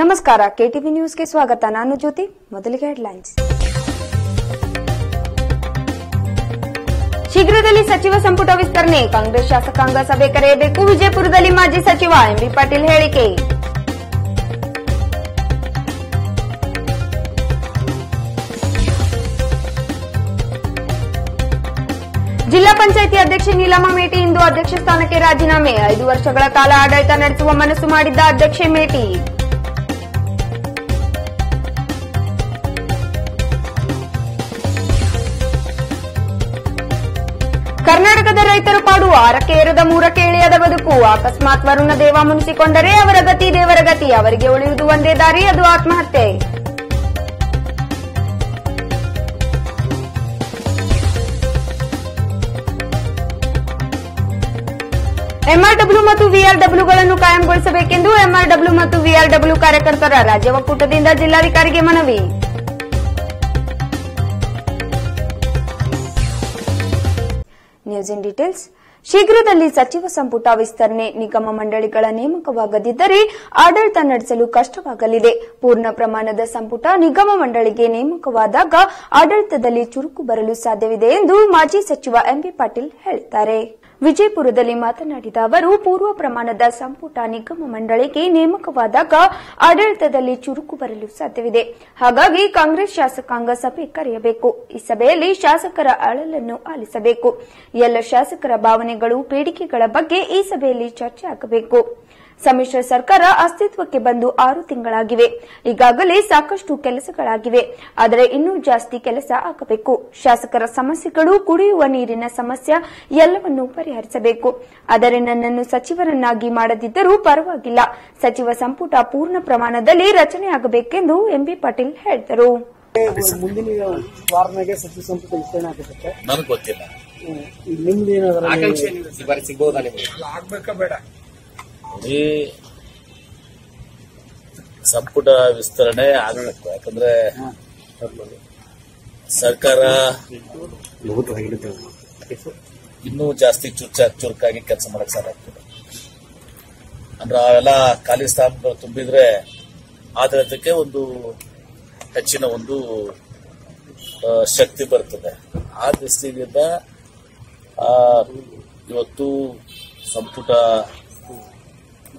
ನಮಸ್ಕಾರ, ಕೆಟಿವಿ ನ್ಯೂಸ್ಗೆ ಸ್ವಾಗತ. ನಾನು ಜ್ಯೋತಿ, ಮೊದಲಿಗೆ ಹೆಡ್ಲೈನ್ಸ್. ಶೀಘ್ರದಲ್ಲಿ ಸಚಿವ ಸಂಪುಟ ವಿಸ್ತರಣೆ. ಕಾಂಗ್ರೆಸ್ ಶಾಸಕಾಂಗ ಸಭೆ ಕರೆಯಬೇಕು. ವಿಜಯಪುರದಲ್ಲಿ ಮಾಜಿ ಸಚಿವ ಎಂಬಿ ಪಾಟೀಲ್ ಹೇಳಿಕೆ. ಜಿಲ್ಲಾ ಪಂಚಾಯಿತಿ ಅಧ್ಯಕ್ಷೆ ನೀಲಮ್ಮ ಮೇಟಿ ಇಂದು ಅಧ್ಯಕ್ಷ ಸ್ಥಾನಕ್ಕೆ ರಾಜೀನಾಮೆ. ಐದು ವರ್ಷಗಳ ಕಾಲ ಆಡಳಿತ ನಡೆಸುವ ಮನಸ್ಸು ಮಾಡಿದ್ದ ಅಧ್ಯಕ್ಷೆ ಮೇಟಿ. ಕರ್ನಾಟಕದ ರೈತರು ಪಾಡು ಆರಕ್ಕೆ ಏರದ ಮೂರಕ್ಕೆ ಇಳಿಯದ ಬದುಕು. ಅಕಸ್ಮಾತ್ ವರುಣ ದೇವ ಮುನಿಸಿಕೊಂಡರೆ ಅವರ ಗತಿ ದೇವರ ಗತಿ. ಅವರಿಗೆ ಉಳಿಯುವುದು ಒಂದೇ ದಾರಿ, ಅದು ಆತ್ಮಹತ್ಯೆ. ಎಂಆರ್ಡಬ್ಲ್ಯೂ ಮತ್ತು ವಿಆರ್ಡಬ್ಲ್ಯೂಗಳನ್ನು ಕಾಯಂಗೊಳಿಸಬೇಕೆಂದು ಎಂಆರ್ಡಬ್ಲ್ಯೂ ಮತ್ತು ವಿಆರ್ಡಬ್ಲ್ಯೂ ಕಾರ್ಯಕರ್ತರ ರಾಜ್ಯ ಒಕ್ಕೂಟದಿಂದ ಜಿಲ್ಲಾಧಿಕಾರಿಗೆ ಮನವಿ. News in details. ಶೀಘ್ರದಲ್ಲಿ ಸಚಿವ ಸಂಪುಟ ವಿಸ್ತರಣೆ ನಿಗಮ ಮಂಡಳಿಗಳ ನೇಮಕವಾಗದಿದ್ದರೆ ಆಡಳಿತ ನಡೆಸಲು ಕಷ್ಟವಾಗಲಿದೆ. ಪೂರ್ಣ ಪ್ರಮಾಣದ ಸಂಪುಟ ನಿಗಮ ಮಂಡಳಿಗೆ ನೇಮಕವಾದಾಗ ಆಡಳಿತದಲ್ಲಿ ಚುರುಕು ಬರಲು ಸಾಧ್ಯವಿದೆ ಎಂದು ಮಾಜಿ ಸಚಿವ ಎಂಬಿ ಪಾಟೀಲ್ ಹೇಳಿದ್ದಾರೆ. ವಿಜಯಪುರದಲ್ಲಿ ಮಾತನಾಡಿದ ಅವರು, ಪೂರ್ವ ಪ್ರಮಾಣದ ಸಂಪುಟ ನಿಗಮ ಮಂಡಳಿಗೆ ನೇಮಕವಾದಾಗ ಆಡಳಿತದಲ್ಲಿ ಚುರುಕು ಬರಲು ಸಾಧ್ಯವಿದೆ. ಹಾಗಾಗಿ ಕಾಂಗ್ರೆಸ್ ಶಾಸಕಾಂಗ ಸಭೆ ಕರೆಯಬೇಕು. ಈ ಸಭೆಯಲ್ಲಿ ಶಾಸಕರ ಅಳಲನ್ನು ಆಲಿಸಬೇಕು. ಎಲ್ಲ ಶಾಸಕರ ಭಾವನೆಗಳು, ಬೇಡಿಕೆಗಳ ಬಗ್ಗೆ ಈ ಸಭೆಯಲ್ಲಿ ಚರ್ಚೆ ಆಗಬೇಕು. ಸಮ್ಮಿಶ್ರ ಸರ್ಕಾರ ಅಸ್ತಿತ್ವಕ್ಕೆ ಬಂದು ಆರು ತಿಂಗಳಾಗಿವೆ. ಈಗಾಗಲೇ ಸಾಕಷ್ಟು ಕೆಲಸಗಳಾಗಿವೆ. ಆದರೆ ಇನ್ನೂ ಜಾಸ್ತಿ ಕೆಲಸ ಆಗಬೇಕು. ಶಾಸಕರ ಸಮಸ್ಯೆಗಳು ಕುಡಿಯುವ ನೀರಿನ ಸಮಸ್ಯೆ ಎಲ್ಲವನ್ನೂ ಪರಿಹರಿಸಬೇಕು. ಆದರೆ ನನ್ನನ್ನು ಸಚಿವರನ್ನಾಗಿ ಮಾಡದಿದ್ದರೂ ಪರವಾಗಿಲ್ಲ. ಸಚಿವ ಸಂಪುಟ ಪೂರ್ಣ ಪ್ರಮಾಣದಲ್ಲಿ ರಚನೆಯಾಗಬೇಕೆಂದು ಎಂಬಿ ಪಾಟೀಲ್ ಹೇಳಿದರು. ಮುಂದಿನ ವಾರನಾಗೆ ಸಚಿವ ಸಂಪುಟ ವಿಸ್ತರಣೆ ಆಗುತ್ತೆ. ನನಗೆ ಗೊತ್ತಿಲ್ಲ. ನಿಮ್ದು ಏನಾದ್ರ ಈ ಬಾರಿ ಸಿಗ್ಬೋದಾ ನೋಡಿ ಸಂಪುಟ ವಿಸ್ತರಣೆ ಆಗಬೇಕು. ಯಾಕಂದ್ರೆ ಸರ್ಕಾರ ಇನ್ನೂ ಜಾಸ್ತಿ ಚುರ್ಚಾ ಚುರುಕಾಗಿ ಕೆಲಸ ಮಾಡಕ್ ಸಾಧ್ಯ ಆಗ್ತದೆ. ಅಂದ್ರೆ ಅವೆಲ್ಲ ಖಾಲಿ ಸ್ಥಾನಗಳು ತುಂಬಿದ್ರೆ ಆಡಳಿತಕ್ಕೆ ಒಂದು ಹೆಚ್ಚಿನ ಒಂದು ಶಕ್ತಿ ಬರ್ತದೆ. ಆ ದೃಷ್ಟಿಯಿಂದ ಇವತ್ತು ಸಂಪುಟ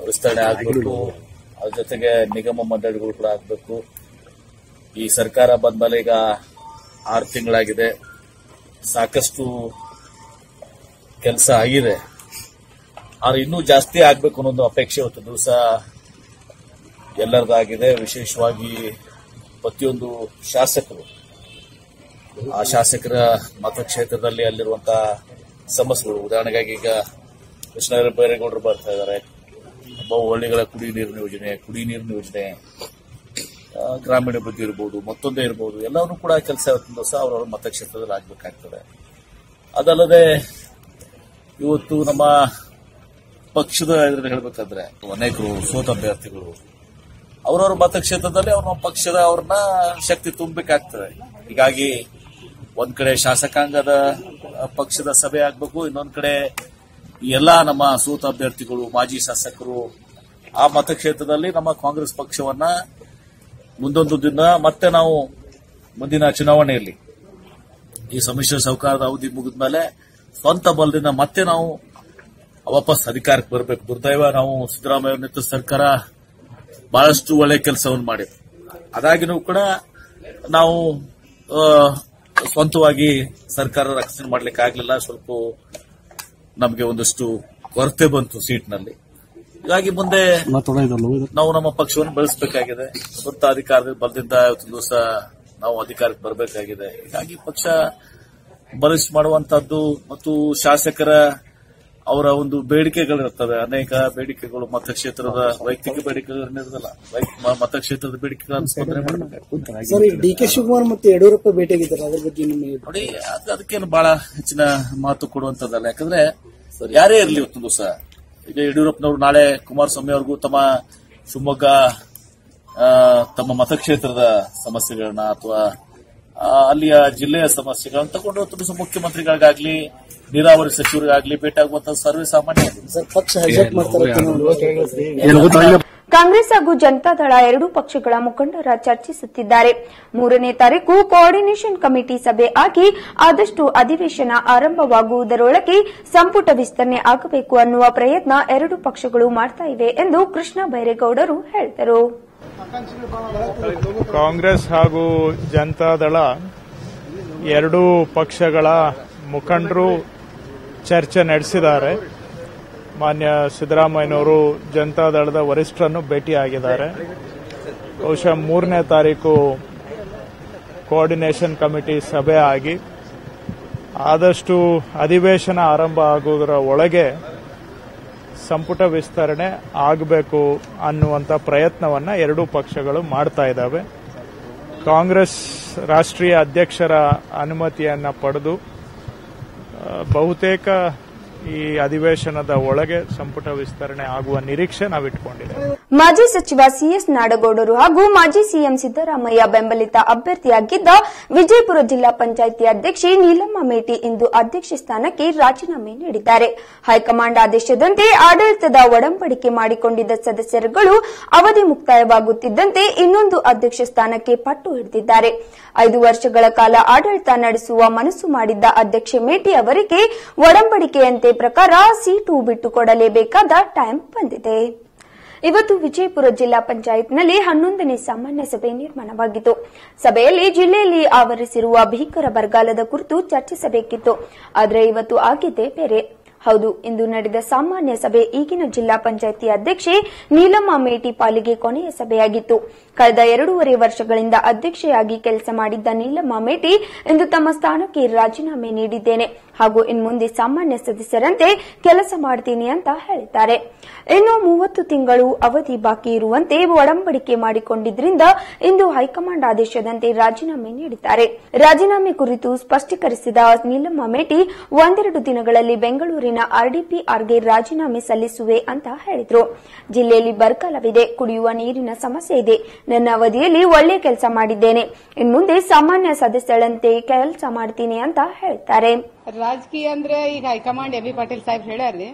ವಿಸ್ತರಣೆ ಆಗಬೇಕು. ಅದ್ರ ಜೊತೆಗೆ ನಿಗಮ ಮಂಡಳಿಗಳು ಕೂಡ ಆಗಬೇಕು. ಈ ಸರ್ಕಾರ ಬಂದ್ಮೇಲೆ ಈಗ ಆರು ತಿಂಗಳಾಗಿದೆ. ಸಾಕಷ್ಟು ಕೆಲಸ ಆಗಿದೆ. ಆದ್ರೆ ಇನ್ನೂ ಜಾಸ್ತಿ ಆಗ್ಬೇಕು ಅನ್ನೋದು ಅಪೇಕ್ಷೆ ಇವತ್ತು ದಿವಸ ಎಲ್ಲರದಾಗಿದೆ ವಿಶೇಷವಾಗಿ ಪ್ರತಿಯೊಂದು ಶಾಸಕರು. ಆ ಶಾಸಕರ ಮತಕ್ಷೇತ್ರದಲ್ಲಿ ಅಲ್ಲಿರುವಂತಹ ಸಮಸ್ಯೆಗಳು. ಉದಾಹರಣೆಗಾಗಿ ಈಗ ಕೃಷ್ಣ ಬೈರೇಗೌಡರು ಬರ್ತಾ ಇದ್ದಾರೆ. ಬಹು ಹಳ್ಳಿಗಳ ಕುಡಿ ನೀರಿನ ಯೋಜನೆ ಕುಡಿ ನೀರಿನ ಯೋಜನೆ ಗ್ರಾಮೀಣ ಬಗ್ಗೆ ಇರ್ಬೋದು, ಮತ್ತೊಂದೇ ಇರ್ಬೋದು, ಎಲ್ಲವನ್ನೂ ಕೂಡ ಕೆಲಸ ಸಹ ಅವರವರ ಮತಕ್ಷೇತ್ರದಲ್ಲಿ ಆಗಬೇಕಾಗ್ತದೆ. ಅದಲ್ಲದೆ ಇವತ್ತು ನಮ್ಮ ಪಕ್ಷದ ಇದ್ರಲ್ಲಿ ಹೇಳಬೇಕಾದ್ರೆ, ಅನೇಕರು ಸೋತ ಅಭ್ಯರ್ಥಿಗಳು, ಅವರವರ ಮತಕ್ಷೇತ್ರದಲ್ಲಿ ಅವ್ರ ಪಕ್ಷದ ಅವ್ರನ್ನ ಶಕ್ತಿ ತುಂಬಬೇಕಾಗ್ತದೆ. ಹೀಗಾಗಿ ಒಂದ್ ಕಡೆ ಶಾಸಕಾಂಗದ ಪಕ್ಷದ ಸಭೆ ಆಗ್ಬೇಕು, ಇನ್ನೊಂದ್ ಕಡೆ ಎಲ್ಲಾ ನಮ್ಮ ಸೂತ ಅಭ್ಯರ್ಥಿಗಳು, ಮಾಜಿ ಶಾಸಕರು ಆ ಮತಕ್ಷೇತ್ರದಲ್ಲಿ ನಮ್ಮ ಕಾಂಗ್ರೆಸ್ ಪಕ್ಷವನ್ನ ಮುಂದೊಂದು ದಿನ ಮತ್ತೆ ನಾವು ಮುಂದಿನ ಚುನಾವಣೆಯಲ್ಲಿ ಈ ಸಮ್ಮಿಶ್ರ ಸರ್ಕಾರದ ಅವಧಿ ಮುಗಿದ ಮೇಲೆ ಸ್ವಂತ ಬಲದಿಂದ ಮತ್ತೆ ನಾವು ವಾಪಸ್ ಅಧಿಕಾರಕ್ಕೆ ಬರಬೇಕು. ದುರ್ದೈವ ನಾವು ಸಿದ್ದರಾಮಯ್ಯ ನೇತೃತ್ವ ಸರ್ಕಾರ ಬಹಳಷ್ಟು ಒಳ್ಳೆ ಕೆಲಸವನ್ನು ಮಾಡಿದೆ. ಅದಾಗಿನೂ ಕೂಡ ನಾವು ಸ್ವಂತವಾಗಿ ಸರ್ಕಾರ ರಕ್ಷಣೆ ಮಾಡ್ಲಿಕ್ಕೆ ಆಗ್ಲಿಲ್ಲ ಸ್ವಲ್ಪ ನಮಗೆ ಒಂದಷ್ಟು ಕೊರತೆ ಬಂತು ಸೀಟ್ನಲ್ಲಿ. ಹೀಗಾಗಿ ಮುಂದೆ ನಾವು ನಮ್ಮ ಪಕ್ಷವನ್ನು ಬೆಳೆಸಬೇಕಾಗಿದೆ. ಸ್ವಂತ ಅಧಿಕಾರದ ಬಲದಿಂದ ದಿವಸ ನಾವು ಅಧಿಕಾರಕ್ಕೆ ಬರಬೇಕಾಗಿದೆ. ಹೀಗಾಗಿ ಪಕ್ಷ ಬಲಿಷ್ಠ ಮಾಡುವಂತಹದ್ದು ಮತ್ತು ಶಾಸಕರ ಅವರ ಒಂದು ಬೇಡಿಕೆಗಳಿರ್ತವೆ ಅನೇಕ ಬೇಡಿಕೆಗಳು ಮತಕ್ಷೇತ್ರದ ವೈಯಕ್ತಿಕ ಮ- ಮತಕ್ಷೇತ್ರದ ಬೇಡಿಕೆಗಳನ್ನು ಸ್ಪಂದನೆ ಮಾಡಬೇಕು. ಡಿ ಕೆ ಶಿವಕುಮಾರ್ ಮತ್ತೆ ಯಡಿಯೂರಪ್ಪ ಭೇಟಿಯಾಗಿದ್ದಾರೆ. ಅದ್ರ ಬಗ್ಗೆ ನಿಮಗೆ ನೋಡಿ ಅದ್- ಅದಕ್ಕೇನು ಬಹಳ ಹೆಚ್ಚಿನ ಮಾತು ಕೊಡುವಂತದ್ದಲ್ಲ. ಯಾಕಂದ್ರೆ ಯಾರೇ ಇರಲಿ ಇವತ್ತು ದಿವಸ. ಈಗ ಯಡಿಯೂರಪ್ಪನವರು ನಾಳೆ ಕುಮಾರಸ್ವಾಮಿ ಅವ್ರಿಗೂ ತಮ್ಮ ಶಿವಮೊಗ್ಗ ತಮ್ಮ ಮತಕ್ಷೇತ್ರದ ಸಮಸ್ಯೆಗಳನ್ನ ಅಥವಾ ಅಲ್ಲಿಯ ಜಿಲ್ಲೆಯ ಸಮಸ್ಯೆಗಳನ್ನು ತಗೊಂಡು ತುಂಬ ಮುಖ್ಯಮಂತ್ರಿಗಳಿಗಾಗ್ಲಿ ನೀರಾವರಿ ಸಚಿವರಿಗಾಗ್ಲಿ ಭೇಟಿಯಾಗುವಂತಹ ಸರ್ವೇ ಸಾಮಾನ್ಯ ಕಾಂಗ್ರೆಸ್ ಹಾಗೂ ಜನತಾದಳ ಎರಡೂ ಪಕ್ಷಗಳ ಮುಖಂಡರ ಚರ್ಚಿಸುತ್ತಿದ್ದಾರೆ. ಮೂರನೇ ತಾರೀಕು ಕೋಆರ್ಡಿನೇಷನ್ ಕಮಿಟಿ ಸಭೆ ಆಗಿ ಆದಷ್ಟು ಅಧಿವೇಶನ ಆರಂಭವಾಗುವುದರೊಳಗೆ ಸಂಪುಟ ವಿಸ್ತರಣೆ ಆಗಬೇಕು ಅನ್ನುವ ಪ್ರಯತ್ನ ಎರಡೂ ಪಕ್ಷಗಳು ಮಾಡ್ತಾ ಇವೆ ಎಂದು ಕೃಷ್ಣ ಬೈರೇಗೌಡರು ಹೇಳಿದರು. ಕಾಂಗ್ರೆಸ್ ಹಾಗೂ ಜನತಾದಳ ಎರಡೂ ಪಕ್ಷಗಳ ಮುಖಂಡರು ಚರ್ಚೆ ನಡೆಸಿದ್ದಾರೆ. ಮಾನ್ಯ ಸಿದ್ದರಾಮಯ್ಯನವರು ಜನತಾದಳದ ವರಿಷ್ಠರನ್ನು ಭೇಟಿಯಾಗಿದ್ದಾರೆ. ಬಹುಶಃ ಮೂರನೇ ತಾರೀಕು ಕೋಆರ್ಡಿನೇಷನ್ ಕಮಿಟಿ ಸಭೆ ಆಗಿ ಆದಷ್ಟು ಅಧಿವೇಶನ ಆರಂಭ ಆಗುವುದರ ಒಳಗೆ ಸಂಪುಟ ವಿಸ್ತರಣೆ ಆಗಬೇಕು ಅನ್ನುವಂಥ ಪ್ರಯತ್ನವನ್ನು ಎರಡೂ ಪಕ್ಷಗಳು ಮಾಡ್ತಾ ಇದ್ದಾವೆ. ಕಾಂಗ್ರೆಸ್ ರಾಷ್ಟ್ರೀಯ ಅಧ್ಯಕ್ಷರ ಅನುಮತಿಯನ್ನು ಪಡೆದು ಬಹುತೇಕ ಈ ಅಧಿವೇಶನದ ಒಳಗೆ ಸಂಪುಟ ವಿಸ್ತರಣೆ ಆಗುವ ನಿರೀಕ್ಷೆ ನಾವಿಟ್ಕೊಂಡಿದ್ದೇವೆ. ಮಾಜಿ ಸಚಿವ ಸಿಎಸ್ ನಾಡಗೌಡರು ಹಾಗೂ ಮಾಜಿ ಸಿಎಂ ಸಿದ್ದರಾಮಯ್ಯ ಬೆಂಬಲಿತ ಅಭ್ಯರ್ಥಿಯಾಗಿದ್ದ ವಿಜಯಪುರ ಜಿಲ್ಲಾ ಪಂಚಾಯಿತಿ ಅಧ್ಯಕ್ಷೆ ನೀಲಮ್ಮ ಮೇಟಿ ಇಂದು ಅಧ್ಯಕ್ಷ ಸ್ಥಾನಕ್ಕೆ ರಾಜೀನಾಮೆ ನೀಡಿದ್ದಾರೆ. ಹೈಕಮಾಂಡ್ ಆದೇಶದಂತೆ ಆಡಳಿತದ ಒಡಂಬಡಿಕೆ ಮಾಡಿಕೊಂಡಿದ್ದ ಸದಸ್ಯರುಗಳು ಅವಧಿ ಮುಕ್ತಾಯವಾಗುತ್ತಿದ್ದಂತೆ ಇನ್ನೊಂದು ಅಧ್ಯಕ್ಷ ಸ್ಥಾನಕ್ಕೆ ಪಟ್ಟು ಹಿಡಿದಿದ್ದಾರೆ. ಐದು ವರ್ಷಗಳ ಕಾಲ ಆಡಳಿತ ನಡೆಸುವ ಮನಸ್ಸು ಮಾಡಿದ್ದ ಅಧ್ಯಕ್ಷೆ ಮೇಟಿ ಅವರಿಗೆ ಒಡಂಬಡಿಕೆಯಂತೆ ಪ್ರಕಾರ ಸೀಟು ಬಿಟ್ಟುಕೊಡಲೇಬೇಕಾದ ಟೈಮ್ ಬಂದಿದೆ. ಇವತ್ತು ವಿಜಯಪುರ ಜಿಲ್ಲಾ ಪಂಚಾಯತ್ನಲ್ಲಿ ಹನ್ನೊಂದನೇ ಸಾಮಾನ್ಯ ಸಭೆ ನಿರ್ಮಾಣವಾಗಿತ್ತು. ಸಭೆಯಲ್ಲಿ ಜಿಲ್ಲೆಯಲ್ಲಿ ಆವರಿಸಿರುವ ಭೀಕರ ಬರಗಾಲದ ಕುರಿತು ಚರ್ಚಿಸಬೇಕಿತ್ತು. ಆದರೆ ಇವತ್ತು ಆಗಿದ್ದೇ ಬೇರೆ. ಹೌದು, ಇಂದು ನಡೆದ ಸಾಮಾನ್ಯ ಸಭೆ ಈಗಿನ ಜಿಲ್ಲಾ ಪಂಚಾಯಿತಿ ಅಧ್ಯಕ್ಷೆ ನೀಲಮ್ಮ ಮೇಟಿ ಪಾಲಿಗೆ ಕೊನೆಯ ಸಭೆಯಾಗಿತ್ತು. ಕಳೆದ ಎರಡೂವರೆ ವರ್ಷಗಳಿಂದ ಅಧ್ಯಕ್ಷೆಯಾಗಿ ಕೆಲಸ ಮಾಡಿದ್ದ ನೀಲಮ್ಮ ಮೇಟಿ ಇಂದು ತಮ್ಮ ಸ್ಥಾನಕ್ಕೆ ರಾಜೀನಾಮೆ ನೀಡಿದ್ದೇನೆ. ಹಾಗೂ ಇನ್ಮುಂದೆ ಸಾಮಾನ್ಯ ಸದಸ್ಯರಂತೆ ಕೆಲಸ ಮಾಡ್ತೀನಿ ಅಂತ ಹೇಳಿದ್ದಾರೆ. ಇನ್ನು ಮೂವತ್ತು ತಿಂಗಳು ಅವಧಿ ಬಾಕಿ ಇರುವಂತೆ ಒಡಂಬಡಿಕೆ ಮಾಡಿಕೊಂಡಿದ್ದರಿಂದ ಇಂದು ಹೈಕಮಾಂಡ್ ಆದೇಶದಂತೆ ರಾಜೀನಾಮೆ ನೀಡಿದ್ದಾರೆ. ರಾಜೀನಾಮೆ ಕುರಿತು ಸ್ಪಷ್ಟೀಕರಿಸಿದ ನೀಲಮ್ಮ ಮೇಟಿ, ಒಂದೆರಡು ದಿನಗಳಲ್ಲಿ ಬೆಂಗಳೂರಿನ ಆರ್ಡಿಪಿಆರ್ಗೆ ರಾಜೀನಾಮೆ ಸಲ್ಲಿಸುವೆ ಅಂತ ಹೇಳಿದ್ರು. ಜಿಲ್ಲೆಯಲ್ಲಿ ಬರಗಾಲವಿದೆ ಕುಡಿಯುವ ನೀರಿನ ಸಮಸ್ಯೆ ಇದೆ. ನನ್ನ ಅವಧಿಯಲ್ಲಿ ಒಳ್ಳೆ ಕೆಲಸ ಮಾಡಿದ್ದೇನೆ. ಇನ್ಮುಂದೆ ಸಾಮಾನ್ಯ ಸದಸ್ಯರಂತೆ ಕೆಲಸ ಮಾಡ್ತೀನಿ ಅಂತ ಹೇಳ್ತಾರೆ. ರಾಜಕೀಯ ಅಂದ್ರೆ ಈಗ high command M B Patil Saheb ಹೇಳ್ಯಾರ್ರಿ.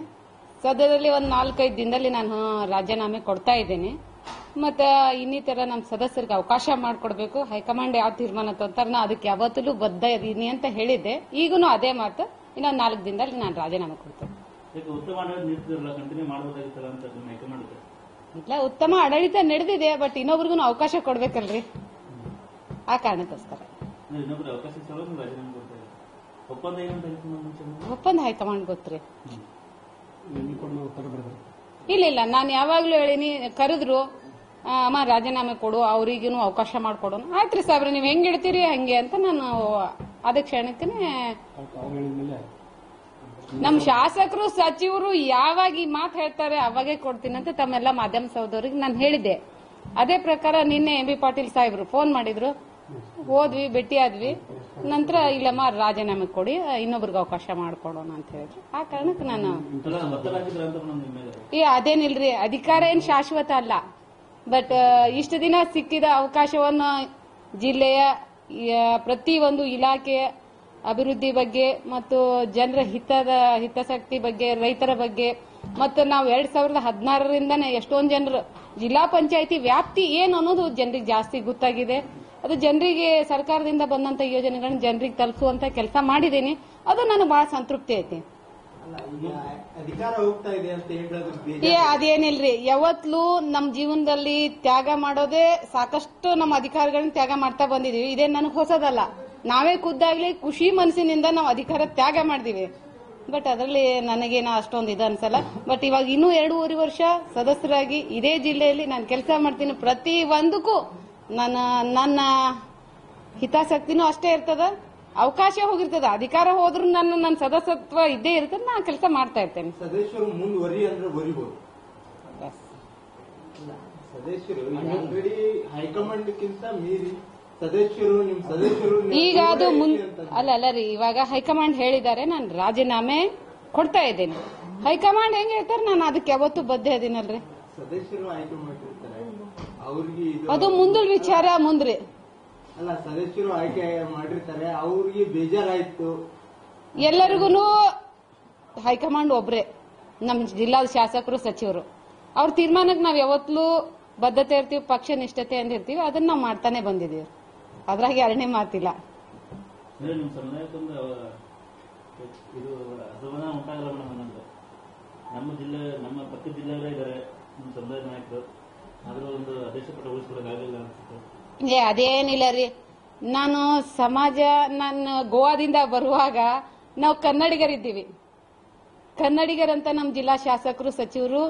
ಸದ್ಯದಲ್ಲಿ ಒಂದು ನಾಲ್ಕೈದು ದಿನದಲ್ಲಿ ನಾನು ರಾಜೀನಾಮೆ ಕೊಡ್ತಾ ಇದ್ದೇನೆ. ಮತ್ತೆ ಇನ್ನಿತರ ನಮ್ಮ ಸದಸ್ಯರಿಗೆ ಅವಕಾಶ ಮಾಡಿಕೊಡ್ಬೇಕು. ಹೈಕಮಾಂಡ್ ಯಾವ ತೀರ್ಮಾನ ತೊಂತಾರ ನಾ ಅದಕ್ಕೆ ಯಾವತ್ತೂ ಬದ್ಧ ಇದೀನಿ ಅಂತ ಹೇಳಿದ್ದೆ. ಈಗೂ ಅದೇ ಮಾತು. ಇನ್ನೊಂದ್ ನಾಲ್ಕು ದಿನದಲ್ಲಿ ನಾನು ರಾಜೀನಾಮೆ ಕೊಡ್ತೇನೆ. ಇಲ್ಲ ಉತ್ತಮ ಆಡಳಿತ ನಡೆದಿದೆ ಬಟ್ ಇನ್ನೊಬ್ರಿಗೂ ಅವಕಾಶ ಕೊಡ್ಬೇಕಲ್ರಿ? ಆ ಕಾರಣಕ್ಕೋಸ್ಕರ. ಒಪ್ಪಂದ ಏನಂತ ಮಾಡಿ ಗೊತ್ತ್ರಿ? ಇಲ್ಲ ಇಲ್ಲ ನಾನು ಯಾವಾಗ್ಲೂ ಹೇಳಿನಿ ಕರೆದ್ರು ಅಮ್ಮ ರಾಜೀನಾಮೆ ಕೊಡು ಅವರಿಗೂ ಅವಕಾಶ ಮಾಡಿಕೊಡೋಣ. ಆಯ್ತ್ರಿ ಸಾಬ್ರಿ ನೀವು ಹೆಂಗ್ ಇಡ್ತೀರಿ ಹಂಗೆ ಅಂತ ನಾನು ಅದ ಕ್ಷಣಕ್ಕೆ ನಮ್ ಶಾಸಕರು ಸಚಿವರು ಯಾವಾಗ ಈ ಮಾತು ಹೇಳ್ತಾರೆ ಅವಾಗೆ ಕೊಡ್ತೀನಿ ಅಂತ ತಮ್ಮೆಲ್ಲ ಮಾಧ್ಯಮ ಸಹೋದರಿಗೆ ನಾನು ಹೇಳಿದ್ದೆ. ಅದೇ ಪ್ರಕಾರ ನಿನ್ನೆ ಎಂ ಬಿ ಪಾಟೀಲ್ ಸಾಹೇಬ್ರು ಫೋನ್ ಮಾಡಿದ್ರು. ಹೋದ್ವಿ ಭೇಟಿ ಆದ್ವಿ. ನಂತರ ಇಲ್ಲಮ್ಮ ರಾಜೀನಾಮೆ ಕೊಡಿ ಇನ್ನೊಬ್ರಿಗೆ ಅವಕಾಶ ಮಾಡಿಕೊಡೋಣ ಅಂತ ಹೇಳಿದ್ರು. ಆ ಕಾರಣಕ್ಕೆ ನಾನು ಏ ನಮ್ಮ ನಿಮ್ಮ ಅದೇನಿಲ್ರಿ ಅಧಿಕಾರ ಏನ್ ಶಾಶ್ವತ ಅಲ್ಲ. ಬಟ್ ಇಷ್ಟು ದಿನ ಸಿಕ್ಕಿದ ಅವಕಾಶವನ್ನು ಜಿಲ್ಲೆಯ ಪ್ರತಿ ಪ್ರತಿಯೊಂದು ಇಲಾಖೆಯ ಅಭಿವೃದ್ಧಿ ಬಗ್ಗೆ ಮತ್ತು ಜನರ ಹಿತದ, ಹಿತಾಸಕ್ತಿ ಬಗ್ಗೆ, ರೈತರ ಬಗ್ಗೆ ಮತ್ತು ನಾವು ಎರಡ್ ಸಾವಿರದ ಹದಿನಾರರಿಂದನೇ ಎಷ್ಟೊಂದು ಜನರು, ಜಿಲ್ಲಾ ಪಂಚಾಯತಿ ವ್ಯಾಪ್ತಿ ಏನು ಅನ್ನೋದು ಜನರಿಗೆ ಜಾಸ್ತಿ ಗೊತ್ತಾಗಿದೆ. ಅದು ಜನರಿಗೆ, ಸರ್ಕಾರದಿಂದ ಬಂದಂತ ಯೋಜನೆಗಳನ್ನ ಜನರಿಗೆ ತಲುಪಿಸುವಂತ ಕೆಲಸ ಮಾಡಿದ್ದೀನಿ. ಅದು ನನಗೆ ಬಹಳ ಸಂತೃಪ್ತಿ ಐತಿ. ಏ, ಅದೇನಿಲ್ರಿ, ಯಾವತ್ಲೂ ನಮ್ ಜೀವನದಲ್ಲಿ ತ್ಯಾಗ ಮಾಡೋದೇ ಸಾಕಷ್ಟು ನಮ್ಮ ಅಧಿಕಾರಗಳನ್ನ ತ್ಯಾಗ ಮಾಡ್ತಾ ಬಂದಿದೀವಿ. ಇದೇ ನನಗೆ ಹೊಸದಲ್ಲ. ನಾವೇ ಖುದ್ದಾಗ್ಲಿ ಖುಷಿ ಮನಸ್ಸಿನಿಂದ ನಾವು ಅಧಿಕಾರ ತ್ಯಾಗ ಮಾಡಿದೀವಿ. ಬಟ್ ಅದರಲ್ಲಿ ನನಗೇನ ಅಷ್ಟೊಂದು ಇದು ಅನ್ಸಲ್ಲ. ಬಟ್ ಇವಾಗ ಇನ್ನೂ ಎರಡೂವರೆ ವರ್ಷ ಸದಸ್ಯರಾಗಿ ಇದೇ ಜಿಲ್ಲೆಯಲ್ಲಿ ನಾನು ಕೆಲಸ ಮಾಡ್ತೀನಿ. ಪ್ರತಿ ಒಂದಕ್ಕೂ ನನ್ನ ನನ್ನ ಹಿತಾಸಕ್ತಿನೂ ಅಷ್ಟೇ ಇರ್ತದ. ಅವಕಾಶ ಹೋಗಿರ್ತದ. ಅಧಿಕಾರ ಹೋದ್ರೂ ನನ್ನ ನನ್ನ ಸದಸ್ಯತ್ವ ಇದ್ದೇ ಇರುತ್ತೆ ನಾನು ಕೆಲಸ ಮಾಡ್ತಾ ಇರ್ತೇನೆ. ಸದಸ್ಯರು ಮುಂದುವರಿ ಅಂದ್ರೆ ಬರಿಬಹುದು ಸದಸ್ಯರು ಆಲ್ರೆಡಿ ಹೈಕಮಾಂಡ್ಕ್ಕಿಂತ ಮೀರಿ ಸದಸ್ಯರು ನಿಮ್ ಸದಸ್ಯರು ನಿಮ್ ಈಗ ಅದು ಮುಂದೆ ಅಲ್ಲ ಅಲ್ಲ ರೀ ಇವಾಗ ಹೈಕಮಾಂಡ್ ಹೇಳಿದ್ದಾರೆ. ನಾನು ರಾಜೀನಾಮೆ ಕೊಡ್ತಾ ಇದ್ದೇನೆ. ಹೈಕಮಾಂಡ್ ಹೆಂಗ್ ಹೇಳ್ತಾರೆ? ನಾನು ಅದಕ್ಕೆ ಯಾವತ್ತೂ ಬದ್ಧ ಇದೀನಲ್ರಿ. ಅದು ಮುಂದಿನ ವಿಚಾರ ಮುಂದ್ರಿ. ಅಲ್ಲ ಸದಸ್ಯರು ಆಯ್ಕೆ ಮಾಡಿರ್ತಾರೆ ಅವ್ರಿಗೆ ಬೇಜಾರಾಯ್ತು. ಎಲ್ಲರಿಗೂ ಹೈಕಮಾಂಡ್ ಒಬ್ರೆ ನಮ್ ಜಿಲ್ಲಾ ಶಾಸಕರು ಸಚಿವರು. ಅವ್ರ ತೀರ್ಮಾನಕ್ಕೆ ನಾವ್ ಯಾವತ್ತೂ ಬದ್ಧತೆ ಇರ್ತೀವಿ ಪಕ್ಷ ನಿಷ್ಠತೆ ಅಂತ ಇರ್ತೀವಿ ಅದನ್ನ ನಾವು ಮಾಡ್ತಾನೆ ಬಂದಿದೀವಿ ಅದ್ರಾಗ ಎರಡನೇ ಮಾತಿಲ್ಲ. ನಮ್ಮ ಜಿಲ್ಲೆ ನಮ್ಮ ಪಕ್ಕದ ಜಿಲ್ಲೆಯವರೇ ಇದ್ದಾರೆ ನಮ್ಮ ಸಮುದಾಯ ನಾಯಕರು. ಆದ್ರೂ ಒಂದು ಅಧ್ಯಕ್ಷ ಪಟ್ಟ ಉಳಿಸ್ಕೊಡಕ್ಕಾಗಲಿಲ್ಲ ಅನ್ಸುತ್ತೆ. ಏ, ಅದೇನಿಲ್ಲ ರೀ. ನಾನು ಸಮಾಜ ನಾನು ಗೋವಾದಿಂದ ಬರುವಾಗ ನಾವು ಕನ್ನಡಿಗರಿದ್ದೀವಿ. ಕನ್ನಡಿಗರಂತ ನಮ್ಮ ಜಿಲ್ಲಾ ಶಾಸಕರು, ಸಚಿವರು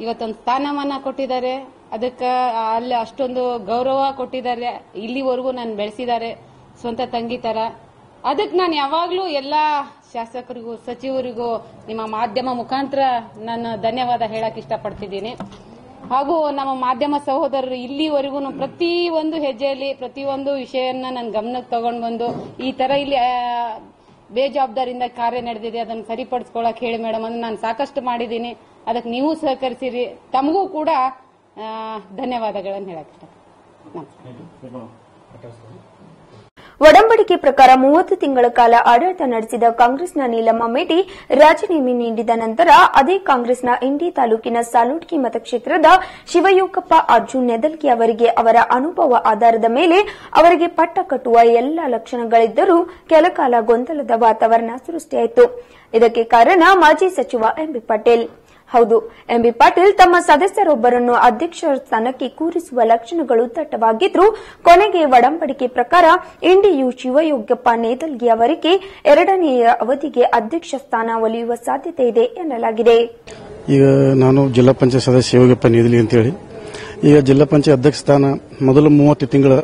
ಇವತ್ತೊಂದು ಸ್ಥಾನಮಾನ ಕೊಟ್ಟಿದ್ದಾರೆ. ಅದಕ್ಕೆ ಅಲ್ಲಿ ಅಷ್ಟೊಂದು ಗೌರವ ಕೊಟ್ಟಿದ್ದಾರೆ. ಇಲ್ಲಿವರೆಗೂ ನಾನು ಬೆಳೆಸಿದ್ದಾರೆ ಸ್ವಂತ ತಂಗಿ ತರ. ಅದಕ್ಕೆ ನಾನು ಯಾವಾಗಲೂ ಎಲ್ಲ ಶಾಸಕರಿಗೂ, ಸಚಿವರಿಗೂ ನಿಮ್ಮ ಮಾಧ್ಯಮ ಮುಖಾಂತರ ನಾನು ಧನ್ಯವಾದ ಹೇಳಕ್ ಇಷ್ಟಪಡ್ತಿದ್ದೀನಿ. ಹಾಗೂ ನಮ್ಮ ಮಾಧ್ಯಮ ಸಹೋದರರು ಇಲ್ಲಿವರೆಗೂ ಪ್ರತಿ ಒಂದು ಹೆಜ್ಜೆಯಲ್ಲಿ ಪ್ರತಿಯೊಂದು ವಿಷಯನ್ನ ನನ್ನ ಗಮನಕ್ಕೆ ತಗೊಂಡು ಬಂದು ಈ ತರ ಇಲ್ಲಿ ಬೇಜವಾಬ್ದಾರಿಯಿಂದ ಕಾರ್ಯ ನಡೆದಿದೆ, ಅದನ್ನು ಸರಿಪಡಿಸ್ಕೊಳಕ್ ಹೇಳಿ ಮೇಡಮ್ ಅಂದ್ರೆ ನಾನು ಸಾಕಷ್ಟು ಮಾಡಿದ್ದೀನಿ. ಅದಕ್ಕೆ ನೀವು ಸಹಕರಿಸಿರಿ. ತಮಗೂ ಕೂಡ ಧನ್ಯವಾದಗಳನ್ನು ಹೇಳಕ್ ಇಷ್ಟ ಒಡಂಬಡಿಕೆ ಪ್ರಕಾರ ಮೂವತ್ತು ತಿಂಗಳ ಕಾಲ ಆಡಳಿತ ನಡೆಸಿದ ಕಾಂಗ್ರೆಸ್ನ ನೀಲಮ್ಮ ಮೇಟಿ ರಾಜೀನಾಮೆ ನೀಡಿದ ನಂತರ ಅದೇ ಕಾಂಗ್ರೆಸ್ನ ಇಂಡಿ ತಾಲೂಕಿನ ಸಾಲೋಟ್ಕಿ ಮತಕ್ಷೇತ್ರದ ಶಿವಯೋಗಪ್ಪ ಅರ್ಜುನ್ ನೆದಲ್ಕಿ ಅವರಿಗೆ ಅವರ ಅನುಭವ ಆಧಾರದ ಮೇಲೆ ಅವರಿಗೆ ಪಟ್ಟ ಕಟ್ಟುವ ಎಲ್ಲ ಲಕ್ಷಣಗಳಿದ್ದರೂ ಕೆಲಕಾಲ ಗೊಂದಲದ ವಾತಾವರಣ ಸೃಷ್ಟಿಯಾಯಿತು. ಇದಕ್ಕೆ ಕಾರಣ ಮಾಜಿ ಸಚಿವ ಎಂಬಿ ಪಟೇಲ್. ಹೌದು. ಎಂಬಿ ಪಾಟೀಲ್ ತಮ್ಮ ಸದಸ್ಯರೊಬ್ಬರನ್ನು ಅಧ್ಯಕ್ಷ ಸ್ಥಾನಕ್ಕೆ ಕೂರಿಸುವ ಲಕ್ಷಣಗಳು ದಟ್ಟವಾಗಿದ್ರು ಕೊನೆಗೆ ಒಡಂಬಡಿಕೆ ಪ್ರಕಾರ ಎನ್ಡಿಯು ಶಿವಯೋಗ್ಯಪ್ಪ ನೇತಲ್ಗಿ ಅವರಿಗೆ ಎರಡನೆಯ ಅವಧಿಗೆ ಅಧ್ಯಕ್ಷ ಸ್ಥಾನ ಒಲಿಯುವ ಸಾಧ್ಯತೆ ಇದೆ ಎನ್ನಲಾಗಿದೆ. ಈಗ ನಾನು ಜಿಲ್ಲಾ ಪಂಚಾಯತ್ ಸದಸ್ಯ ಯೋಗಪ್ಪ ನೇದಲಿ ಅಂತೇಳಿ. ಈಗ ಜಿಲ್ಲಾ ಪಂಚಾಯತ್ ಅಧ್ಯಕ್ಷ ಸ್ಥಾನ ಮೊದಲು ಮೂವತ್ತು ತಿಂಗಳ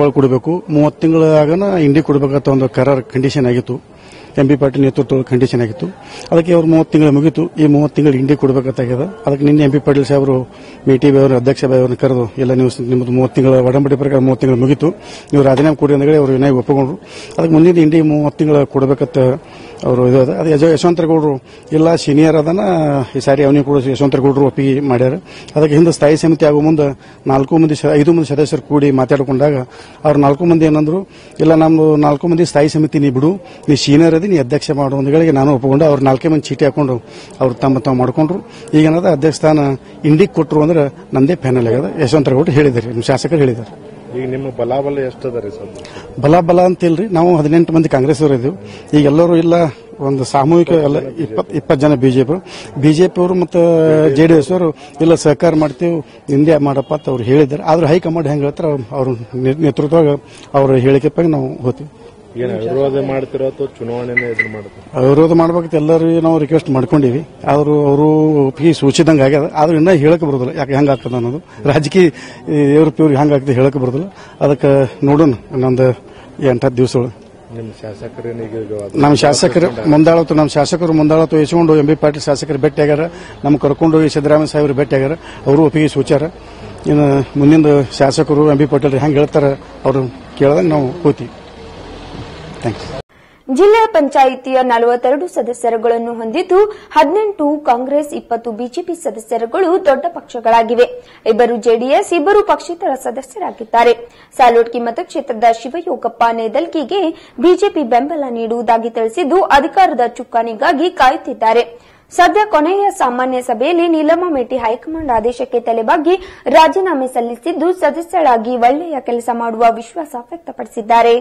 ಬಾಳ್ ಕೊಡಬೇಕು. ಮೂವತ್ತು ತಿಂಗಳಾಗನ ಇಂಡಿ ಕೊಡಬೇಕಂತ ಒಂದು ಕರಾರ್ ಕಂಡೀಷನ್ ಆಗಿತ್ತು. ಎಂ ಬಿ ಪಾಟೀಲ್ ನೇತೃತ್ವದ ಕಂಡೀಷನ್ ಆಗಿತ್ತು. ಅದಕ್ಕೆ ಅವರು ಮೂವತ್ತು ತಿಂಗಳು ಮುಗಿತು. ಈ ಮೂವತ್ತು ತಿಂಗಳು ಇಂಡಿ ಕೊಡಬೇಕಾಗ್ಯದ ಅದಕ್ಕೆ ನಿನ್ನೆ ಎಂ ಪಿ ಪಾಟೀಲ್ ಸಾಹೇಬರು ಮೇಟಿ ಅವರು, ಅಧ್ಯಕ್ಷ ಕರೆದು ಎಲ್ಲ ನೀವು ನಿಮ್ಮದು ಮೂವತ್ತು ತಿಂಗಳ ಒಡಂಬಡಿ ಪ್ರಕಾರ ಮೂವತ್ತು ತಿಂಗಳು ಮುಗಿತು. ನೀವು ರಾಜೀನಾಮೆ ಕೊಡಿ ಅಂದ್ರೆ ಅವರು ವಿನಯ ಒಪ್ಪಿಕೊಂಡ್ರು. ಅದಕ್ಕೆ ಮುಂದಿನ ಇಂಡಿ ಮೂವತ್ತು ತಿಂಗಳ ಕೊಡಬೇಕಂತ ಅವರು ಇದು ಅದ. ಯಜ ಯಶವಂತರಗೌಡರು ಇಲ್ಲ ಸೀನಿಯರ್ ಅದನ್ನ ಈ ಸಾರಿ ಅವನಿಗೆ ಕೂಡ ಯಶವಂತರಗೌಡರು ಒಪ್ಪಿಗೆ ಮಾಡ್ಯಾರ. ಅದಕ್ಕೆ ಹಿಂದೆ ಸ್ಥಾಯಿ ಸಮಿತಿ ಆಗೋ ಮುಂದೆ ನಾಲ್ಕು ಮಂದಿ ಐದು ಮಂದಿ ಸದಸ್ಯರು ಕೂಡಿ ಮಾತಾಡಿಕೊಂಡಾಗ ಅವ್ರು ನಾಲ್ಕು ಮಂದಿ ಏನಂದ್ರು, ಇಲ್ಲ, ನಮ್ದು ನಾಲ್ಕು ಮಂದಿ ಸ್ಥಾಯಿ ಸಮಿತಿ ನೀ ಬಿಡು, ನೀ ಸೀನಿಯರ್ ಅದೇ, ನೀ ಅಧ್ಯಕ್ಷ ಮಾಡು ಅಂದ್ಗಳಿಗೆ ನಾನು ಒಪ್ಪಿಕೊಂಡು. ಅವ್ರು ನಾಲ್ಕೇ ಮಂದಿ ಚೀಟಿ ಹಾಕೊಂಡು ಅವ್ರು ತಮ್ಮ ತಾವು ಮಾಡ್ಕೊಂಡ್ರು. ಈಗೇನದ ಅಧ್ಯಕ್ಷ ಸ್ಥಾನ ಇಂಡಿಗೆ ಕೊಟ್ಟರು ಅಂದ್ರೆ ನಂದೇ ಪ್ಯಾನಲ್ ಆಗ್ಯದ. ಯಶವಂತರಗೌಡರು ಹೇಳಿದ್ದಾರೆ, ನಿಮ್ಮ ಶಾಸಕರು ಹೇಳಿದ್ದಾರೆ. ಈಗ ನಿಮ್ಮ ಬಲಾಬಲ ಎಷ್ಟದ ಸರ್? ಬಲ ಬಲ ಅಂತಿಲ್ರಿ. ನಾವು ಹದಿನೆಂಟು ಮಂದಿ ಕಾಂಗ್ರೆಸ್ ಅವರು ಇದ್ದೀವಿ ಈಗ ಎಲ್ಲರೂ ಇಲ್ಲ, ಒಂದು ಸಾಮೂಹಿಕ ಎಲ್ಲ ಇಪ್ಪತ್, ಇಪ್ಪತ್ತು ಜನ ಬಿಜೆಪಿ ಬಿಜೆಪಿ ಅವರು ಮತ್ತು ಜೆ ಡಿ ಎಸ್ ಅವರು ಇಲ್ಲ, ಸಹಕಾರ ಮಾಡ್ತೀವಿ ಇಂಡಿಯಾ ಮಾಡಪ್ಪ ಅಂತ ಅವ್ರು ಹೇಳಿದ್ದಾರೆ. ಆದ್ರೆ ಹೈಕಮಾಂಡ್ ಹೆಂಗೆ ಹೇಳ್ತಾರೆ ಅವ್ರ ನೇತೃತ್ವದಾಗ ಅವ್ರ ಹೇಳಿಕೆ ಪೈ ನಾವು ಹೋಗ್ತೀವಿ. ಏನು ವಿರೋಧ ಮಾಡ್ತಿರೋ ಅಥವಾ ಚುನಾವಣೆನೇ ಇದನ್ನ ವಿರೋಧ ಮಾಡ್ಬೇಕಂತ ಎಲ್ಲರೂ ನಾವು ರಿಕ್ವೆಸ್ಟ್ ಮಾಡ್ಕೊಂಡಿವಿ. ಆದ್ರೂ ಅವರು ಒಪ್ಪಿಗೆ ಸೂಚಿದಂಗೆ ಆಗ್ಯದ. ಆದ್ರೂ ಇನ್ನೂ ಹೇಳಕ್ ಬರೋದಿಲ್ಲ. ಯಾಕೆ ಹೆಂಗ್ ಆಗ್ತದ ಅನ್ನೋದು. ರಾಜಕೀಯ ಇವ್ರ ಪಿವ್ರಿಗೆ ಹೆಂಗ್ ಆಗ್ತದೆ ಹೇಳಕ್ ಬರೋದಿಲ್ಲ. ಅದಕ್ಕೆ ನೋಡೋಣ. ಇನ್ನೊಂದು ಎಂಟತ್ತು ದಿವಸಗಳು. ನಿಮ್ಮ ಶಾಸಕರೇನು ನಮ್ಮ ಶಾಸಕರು ಮುಂದಾಳತ್ತು ನಮ್ಮ ಶಾಸಕರು ಮುಂದಾಳತ್ತು ಇಸ್ಕೊಂಡು ಎಂ ಬಿ ಪಾಟೀಲ್ ಶಾಸಕರು ಭೇಟಿಯಾಗ್ಯಾರ ನಮ್ಮ ಕರ್ಕೊಂಡು ಹೋಗಿ ಸಿದ್ದರಾಮಯ್ಯ ಸಾಹೇಬರು ಭೇಟಿಯಾಗ್ಯಾರ ಅವರು ಒಪ್ಪಿಗೆ ಸೂಚಾರ ಇನ್ನು ಮುಂದಿನ ಶಾಸಕರು ಎಂ ಬಿ ಪಾಟೀಲ್ ಹೆಂಗೆ ಹೇಳ್ತಾರೆ ಅವರು ಕೇಳಿದಾಗ ನಾವು ಹೋಗ್ತೀವಿ ಜಿಲ್ಲಾ ಪಂಚಾಯಿತಿಯ ನಲವತ್ತೆರಡು ಸದಸ್ಯರುಗಳನ್ನು ಹೊಂದಿದ್ದು, ಹದಿನೆಂಟು ಕಾಂಗ್ರೆಸ್, ಇಪ್ಪತ್ತು ಬಿಜೆಪಿ ಸದಸ್ಯರುಗಳು ದೊಡ್ಡ ಪಕ್ಷಗಳಾಗಿವೆ. ಇಬ್ಬರು ಜೆಡಿಎಸ್, ಇಬ್ಬರು ಪಕ್ಷೇತರ ಸದಸ್ಯರಾಗಿದ್ದಾರೆ. ಸಾಲೋಟ್ಕಿ ಮತಕ್ಷೇತ್ರದ ಶಿವಯೋಗಪ್ಪ ನೇದಲ್ಕಿಗೆ ಬಿಜೆಪಿ ಬೆಂಬಲ ನೀಡುವುದಾಗಿ ತಿಳಿಸಿದ್ದು, ಅಧಿಕಾರದ ಚುಕ್ಕಾಣಿಗಾಗಿ ಕಾಯುತ್ತಿದ್ದಾರೆ. ಸದ್ಯ ಕೊನೆಯ ಸಾಮಾನ್ಯ ಸಭೆಯಲ್ಲಿ ನೀಲಮ್ಮ ಮೇಟಿ ಹೈಕಮಾಂಡ್ ಆದೇಶಕ್ಕೆ ತಲೆಬಾಗಿ ರಾಜೀನಾಮೆ ಸಲ್ಲಿಸಿದ್ದು ಸದಸ್ಯರಾಗಿ ಒಳ್ಳೆಯ ಕೆಲಸ ಮಾಡುವ ವಿಶ್ವಾಸ ವ್ಯಕ್ತಪಡಿಸಿದ್ದಾರೆ.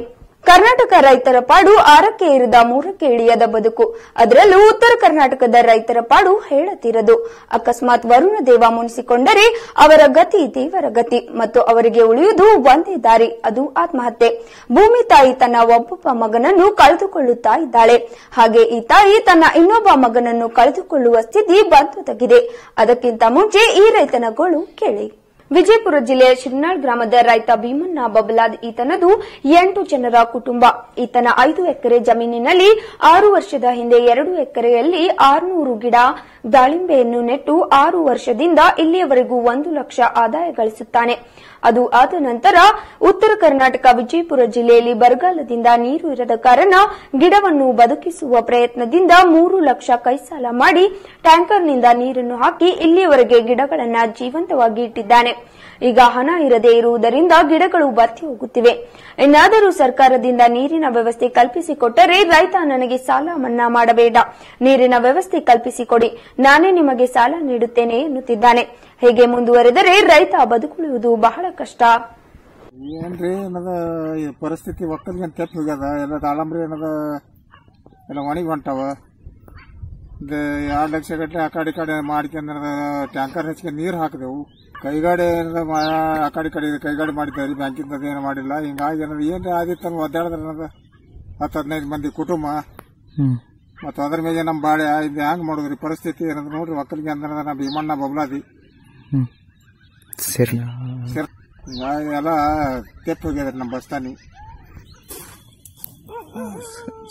ಕರ್ನಾಟಕ ರೈತರ ಪಾಡು ಆರಕ್ಕೆ ಇರದ ಮೂರಕ್ಕೆ ಇಳಿಯದ ಬದುಕು. ಅದರಲ್ಲೂ ಉತ್ತರ ಕರ್ನಾಟಕದ ರೈತರ ಪಾಡು ಹೇಳತಿರದು. ಅಕಸ್ಮಾತ್ ವರುಣ ದೇವ ಮುನಿಸಿಕೊಂಡರೆ ಅವರ ಗತಿ ದೇವರ ಗತಿ ಮತ್ತು ಅವರಿಗೆ ಉಳಿಯುವುದು ಒಂದೇ ದಾರಿ, ಅದು ಆತ್ಮಹತ್ಯೆ. ಭೂಮಿ ತಾಯಿ ತನ್ನ ಒಬ್ಬೊಬ್ಬ ಮಗನನ್ನು ಕಳೆದುಕೊಳ್ಳುತ್ತಾ ಇದ್ದಾಳೆ. ಹಾಗೆ ಈ ತಾಯಿ ತನ್ನ ಇನ್ನೊಬ್ಬ ಮಗನನ್ನು ಕಳೆದುಕೊಳ್ಳುವ ಸ್ಥಿತಿ ಬಂದೊದಗಿದೆ. ಅದಕ್ಕಿಂತ ಮುಂಚೆ ಈ ರೈತನ ಗೋಳು ಕೇಳಿ. ವಿಜಯಪುರ ಜಿಲ್ಲೆಯ ಶಿರ್ನಾಳ್ ಗ್ರಾಮದ ರೈತ ಭೀಮಣ್ಣ ಬಬಲಾದ್ ಈತನದು ಎಂಟು ಜನರ ಕುಟುಂಬ. ಈತನ ಐದು ಎಕರೆ ಜಮೀನಿನಲ್ಲಿ ಆರು ವರ್ಷದ ಹಿಂದೆ ಎರಡು ಎಕರೆಯಲ್ಲಿ ಆರುನೂರು ಗಿಡ, ದಾಳಿಂಬೆಯನ್ನು ನೆಟ್ಟು ಆರು ವರ್ಷದಿಂದ ಇಲ್ಲಿಯವರೆಗೂ ಒಂದು ಲಕ್ಷ ಆದಾಯ ಗಳಿಸುತ್ತಾನೆ. ಅದು ಆದ ನಂತರ ಉತ್ತರ ಕರ್ನಾಟಕ ವಿಜಯಪುರ ಜಿಲ್ಲೆಯಲ್ಲಿ ಬರಗಾಲದಿಂದ ನೀರು ಇರದ ಕಾರಣ ಗಿಡವನ್ನು ಬದುಕಿಸುವ ಪ್ರಯತ್ನದಿಂದ ಮೂರು ಲಕ್ಷ ಕೈಸಾಲ ಮಾಡಿ ಟ್ಯಾಂಕರ್ನಿಂದ ನೀರನ್ನು ಹಾಕಿ ಇಲ್ಲಿಯವರೆಗೆ ಗಿಡಗಳನ್ನು ಜೀವಂತವಾಗಿ ಇಟ್ಟಿದ್ದಾನೆ. ಈಗ ಹಣ ಇರದೇ ಇರುವುದರಿಂದ ಗಿಡಗಳು ಬತ್ತಿ ಹೋಗುತ್ತಿವೆ. ಇನ್ನಾದರೂ ಸರ್ಕಾರದಿಂದ ನೀರಿನ ವ್ಯವಸ್ಥೆ ಕಲ್ಪಿಸಿಕೊಟ್ಟರೆ ರೈತ ನನಗೆ ಸಾಲ ಮನ್ನಾ ಮಾಡಬೇಡ. ನೀರಿನ ವ್ಯವಸ್ಥೆ ಕಲ್ಪಿಸಿಕೊಡಿ. ನಾನೇ ನಿಮಗೆ ಸಾಲ ನೀಡುತ್ತೇನೆ ಎನ್ನುತ್ತಿದ್ದಾನೆ. ಹೀಗೆ ಮುಂದುವರೆದರೆ ರೈತ ಬದುಕುಳಿಯುವುದು ಬಹಳ ಕಷ್ಟ. ಏನ್ರಿ, ಏನದ ಪರಿಸ್ಥಿತಿ ಹೋಗ್ಯದ? ಎಲ್ಲ ದಾಳಂಬ್ರಿ ಏನದ? ಎಲ್ಲ ಒಣಗಿ ಹೊಂಟಾವ? ಎರಡು ಲಕ್ಷ ಗಟ್ಟಲೆ ಆ ಕಡೆ ಕಡೆ ಮಾಡ್ಕೊಂಡ್ರೆ ಟ್ಯಾಂಕರ್ ಹಚ್ಕೊಂಡು ನೀರು ಹಾಕಿದೆವು. ಕೈಗಾಡಿ ಏನಾರ ಆ ಕಡೆ ಕಡೆ ಕೈಗಾಡಿ ಮಾಡಿದ್ದಾರೆ ಬ್ಯಾಂಕಿಂದ ಏನು ಮಾಡಿಲ್ಲ. ಹಿಂಗಾಗಿ ಏನಾದ್ರು ಏನು ಆದಿತ್ತು ಅಂತ ಒದ್ದಾಡಿದ್ರೆ ಏನದ ಹತ್ತು ಹದಿನೈದು ಮಂದಿ ಕುಟುಂಬ. ಮತ್ತು ಅದ್ರ ಮೇಲೆ ನಮ್ಮ ಬಾಳೆ ಇದು ಹೆಂಗೆ ಮಾಡುದ್ರಿ ಪರಿಸ್ಥಿತಿ ಏನಂದ್ರೆ ನೋಡ್ರಿ ಒಕ್ಕಲಿಗೆ ಅಂದ್ರೆ ನಾ ಭೀಮಣ್ಣ ಬಬ್ಲಾದಿ. ಸರಿ. ಸರಿ ಎಲ್ಲ ತೆಪ್ಪ ಹೋಗ್ಯದ್ರಿ ನಮ್ಮ ಬಸ್ತಾನಿ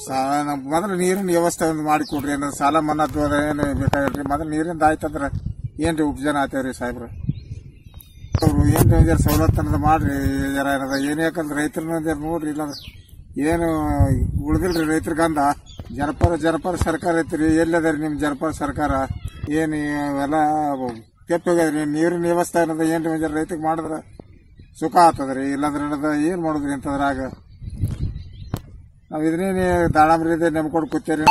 ಸಾಲ ಮೊದಲು ನೀರಿನ ವ್ಯವಸ್ಥೆ ಒಂದು ಮಾಡಿಕೊಡ್ರಿ ಏನು ಸಾಲ ಮನ್ನಾದ್ದು ಅದ ಏನು ಬೇಕಾಗಿಲ್ರಿ? ಮೊದಲು ನೀರಿಂದ ಆಯ್ತಂದ್ರ ಏನ್ರಿ ಉಪಜನ ಆತೇವ್ರಿ ಸಾಹೇಬ್ರ? ಅವ್ರು ಏನು ಜರ ಸವಲತ್ತು ಅನ್ನೋದು ಮಾಡ್ರಿ ಜರ ಏನದ ಏನು ಯಾಕಂದ್ರೆ ರೈತರನ್ನ ನೋಡ್ರಿ, ಇಲ್ಲಂದ್ರೆ ಏನು ಉಳ್ದಿಲ್ರಿ ರೈತರ ಗಂಧ. ಜನಪರ ಜನಪರ ಸರ್ಕಾರ ಐತ್ರಿ ಎಲ್ಲದರಿ ನಿಮ್ಮ ಜನಪರ ಸರ್ಕಾರ? ಏನು ಇವೆಲ್ಲ ಕೆಟ್ಟ ಹೋಗ್ಯದ್ರಿ, ನೀರಿನ ವ್ಯವಸ್ಥೆ ಅನ್ನೋದು ಏನು ಒಂದ್ ಜರ ಮಾಡಿದ್ರೆ ಸುಖ ಆಗ್ತದ್ರಿ, ಇಲ್ಲಾಂದ್ರೆ ಏನದ ಏನ್ ಮಾಡುದ್ರಿ ಅಂತದ್ರಾಗ? ನಾವ್ ಇದನ್ನೇ ದಾಳಂಬ್ರಿ ನೆಮ್ಕೊಂಡು ಕೂತೇರಿ